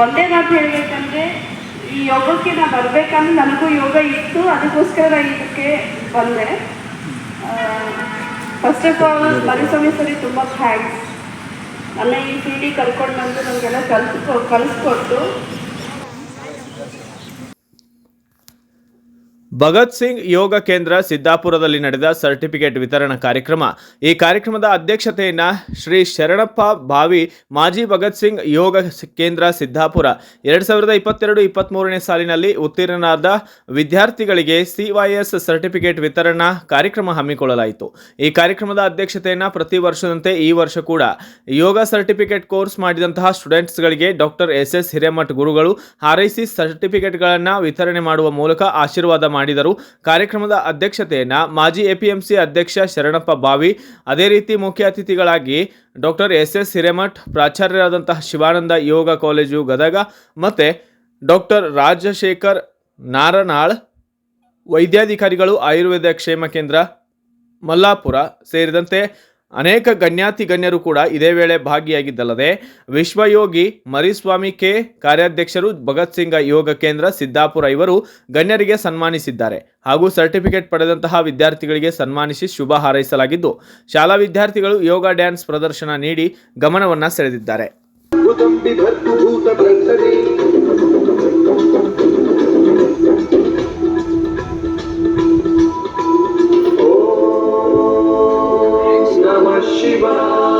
ಒಂದೇ ಮಾತು ಹೇಳಬೇಕಂದ್ರೆ, ಈ ಯೋಗಕ್ಕೆ ನಾ ಬರ್ಬೇಕಂದ್ರೆ ನನಗೂ ಯೋಗ ಇತ್ತು, ಅದಕ್ಕೋಸ್ಕರ ಇದಕ್ಕೆ ಬಂದೆ. ಫಸ್ಟ್ ಆಫ್ ಆಲ್ ಮರಿಸ್ವಾಮಿ ಸರಿ ತುಂಬ ಥ್ಯಾಂಕ್ಸ್ ನನ್ನ ಈ ಫೀಲ್ಡಿಗೆ ಕರ್ಕೊಂಡು ಬಂದು ನಮಗೆಲ್ಲ ಕಲ್ಸ್ ಕಲಿಸ್ಕೊಟ್ಟು ಭಗತ್ ಸಿಂಗ್ ಯೋಗ ಕೇಂದ್ರ ಸಿದ್ದಾಪುರದಲ್ಲಿ ನಡೆದ ಸರ್ಟಿಫಿಕೇಟ್ ವಿತರಣಾ ಕಾರ್ಯಕ್ರಮ. ಈ ಕಾರ್ಯಕ್ರಮದ ಅಧ್ಯಕ್ಷತೆಯನ್ನು ಶ್ರೀ ಶರಣಪ್ಪ ಭಾವಿ, ಮಾಜಿ ಭಗತ್ ಸಿಂಗ್ ಯೋಗ ಕೇಂದ್ರ ಸಿದ್ದಾಪುರ. ಎರಡು ಸಾವಿರದ ಇಪ್ಪತ್ತೆರಡು ಇಪ್ಪತ್ತ್ಮೂರನೇ ಸಾಲಿನಲ್ಲಿ ಉತ್ತೀರ್ಣರಾದ ವಿದ್ಯಾರ್ಥಿಗಳಿಗೆ ಸಿವೈಎಸ್ ಸರ್ಟಿಫಿಕೇಟ್ ವಿತರಣಾ ಕಾರ್ಯಕ್ರಮ ಹಮ್ಮಿಕೊಳ್ಳಲಾಯಿತು. ಈ ಕಾರ್ಯಕ್ರಮದ ಅಧ್ಯಕ್ಷತೆಯನ್ನ ಪ್ರತಿ ವರ್ಷದಂತೆ ಈ ವರ್ಷ ಕೂಡ. ಯೋಗ ಸರ್ಟಿಫಿಕೇಟ್ ಕೋರ್ಸ್ ಮಾಡಿದಂತಹ ಸ್ಟೂಡೆಂಟ್ಸ್ಗಳಿಗೆ ಡಾಕ್ಟರ್ ಎಸ್ ಎಸ್ ಹಿರೇಮಠ್ ಗುರುಗಳು ಹಾರೈಸಿ ಸರ್ಟಿಫಿಕೇಟ್ಗಳನ್ನು ವಿತರಣೆ ಮಾಡುವ ಮೂಲಕ ಆಶೀರ್ವಾದ ಮಾಡಿದರು. ಕಾರ್ಯಕ್ರಮದ ಅಧ್ಯಕ್ಷತೆಯನ್ನ ಮಾಜಿ ಎಪಿಎಂಸಿ ಅಧ್ಯಕ್ಷ ಶರಣಪ್ಪ ಬಾವಿ, ಅದೇ ರೀತಿ ಮುಖ್ಯ ಅತಿಥಿಗಳಾಗಿ ಡಾಕ್ಟರ್ ಎಸ್ ಎಸ್ ಹಿರೇಮಠ್, ಪ್ರಾಚಾರ್ಯರಾದಂತಹ ಶಿವಾನಂದ ಯೋಗ ಕಾಲೇಜು ಗದಗ ಮತ್ತು ಡಾಕ್ಟರ್ ರಾಜಶೇಖರ್ ನಾರನಾಳ್, ವೈದ್ಯಾಧಿಕಾರಿಗಳು ಆಯುರ್ವೇದ ಕ್ಷೇಮ ಕೇಂದ್ರ ಮಲ್ಲಾಪುರ ಸೇರಿದಂತೆ ಅನೇಕ ಗಣ್ಯಾತಿ ಗಣ್ಯರು ಕೂಡ ಇದೇ ವೇಳೆ ಭಾಗಿಯಾಗಿದ್ದಲ್ಲದೆ ವಿಶ್ವಯೋಗಿ ಮರಿಸ್ವಾಮಿ ಕೆ ಕಾರ್ಯಾಧ್ಯಕ್ಷರು ಭಗತ್ ಸಿಂಗ ಯೋಗ ಕೇಂದ್ರ ಸಿದ್ದಾಪುರ ಇವರು ಗಣ್ಯರಿಗೆ ಸನ್ಮಾನಿಸಿದ್ದಾರೆ ಹಾಗೂ ಸರ್ಟಿಫಿಕೇಟ್ ಪಡೆದಂತಹ ವಿದ್ಯಾರ್ಥಿಗಳಿಗೆ ಸನ್ಮಾನಿಸಿ ಶುಭ ಹಾರೈಸಲಾಗಿದ್ದು, ಶಾಲಾ ವಿದ್ಯಾರ್ಥಿಗಳು ಯೋಗ ಡ್ಯಾನ್ಸ್ ಪ್ರದರ್ಶನ ನೀಡಿ ಗಮನವನ್ನು ಸೆಳೆದಿದ್ದಾರೆ. Shiva.